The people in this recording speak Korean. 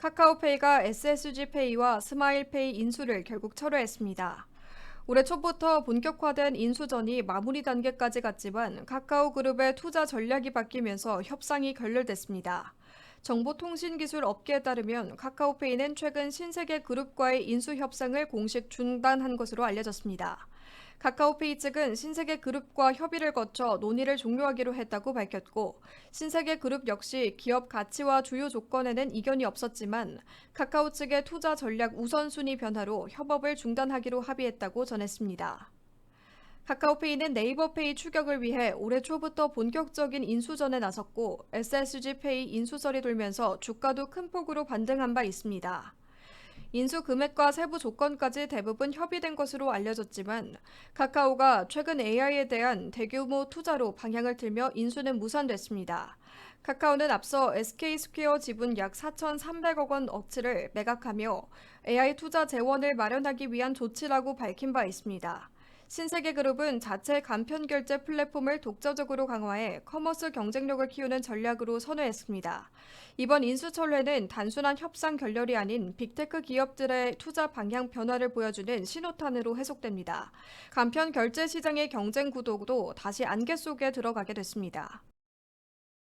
카카오페이가 SSG페이와 스마일페이 인수를 결국 철회했습니다. 올해 초부터 본격화된 인수전이 마무리 단계까지 갔지만 카카오 그룹의 투자 전략이 바뀌면서 협상이 결렬됐습니다. 정보통신기술 업계에 따르면 카카오페이는 최근 신세계 그룹과의 인수 협상을 공식 중단한 것으로 알려졌습니다. 카카오페이 측은 신세계 그룹과 협의를 거쳐 논의를 종료하기로 했다고 밝혔고 신세계 그룹 역시 기업 가치와 주요 조건에는 이견이 없었지만 카카오 측의 투자 전략 우선순위 변화로 협업을 중단하기로 합의했다고 전했습니다. 카카오페이는 네이버페이 추격을 위해 올해 초부터 본격적인 인수전에 나섰고 SSG페이 인수설이 돌면서 주가도 큰 폭으로 반등한 바 있습니다. 인수 금액과 세부 조건까지 대부분 협의된 것으로 알려졌지만 카카오가 최근 AI에 대한 대규모 투자로 방향을 틀며 인수는 무산됐습니다. 카카오는 앞서 SK스퀘어 지분 약 4,300억 원 어치를 매각하며 AI 투자 재원을 마련하기 위한 조치라고 밝힌 바 있습니다. 신세계그룹은 자체 간편 결제 플랫폼을 독자적으로 강화해 커머스 경쟁력을 키우는 전략으로 선회했습니다. 이번 인수철회는 단순한 협상 결렬이 아닌 빅테크 기업들의 투자 방향 변화를 보여주는 신호탄으로 해석됩니다. 간편 결제 시장의 경쟁 구도도 다시 안개 속에 들어가게 됐습니다.